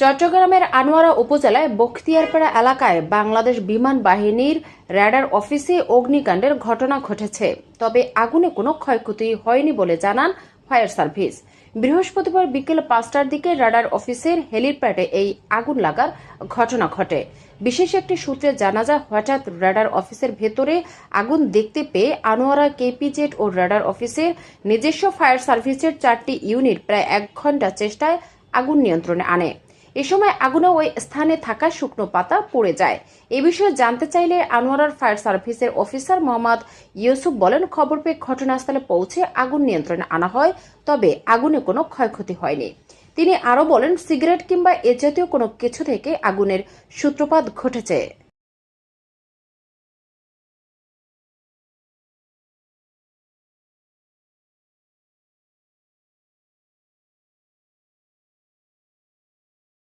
চট্টগ্রামের আনোয়ারা উপজেলায় বখতিয়ারপাড়া এলাকায় বাংলাদেশ বিমান বাহিনীর র্যাডার অফিসে অগ্নিকাণ্ডের ঘটনা ঘটেছে। তবে আগুনে কোনো ক্ষয়ক্ষতি হয়নি বলে জানান ফায়ার সার্ভিস। বৃহস্পতিবার বিকেল পাঁচটার দিকে রাডার অফিসের হেলিপ্যাডে এই আগুন লাগার ঘটনা ঘটে। বিশেষ একটি সূত্রে জানা যায়, হঠাৎ রাডার অফিসের ভেতরে আগুন দেখতে পেয়ে আনোয়ারা, কেপিজেড ও রাডার অফিসের নিজস্ব ফায়ার সার্ভিসের চারটি ইউনিট প্রায় এক ঘণ্টা চেষ্টায় আগুন নিয়ন্ত্রণে আনে। এ সময় আগুনে ওই স্থানে থাকা শুকনো পাতা পড়ে যায়। এ বিষয়ে জানতে চাইলে আনোয়ারার ফায়ার সার্ভিসের অফিসার মোহাম্মদ ইউসুফ বলেন, খবর পেয়ে ঘটনাস্থলে পৌঁছে আগুন নিয়ন্ত্রণে আনা হয়, তবে আগুনে কোনো ক্ষয়ক্ষতি হয়নি। তিনি আরও বলেন, সিগারেট কিংবা এ জাতীয় কোনো কিছু থেকে আগুনের সূত্রপাত ঘটেছে।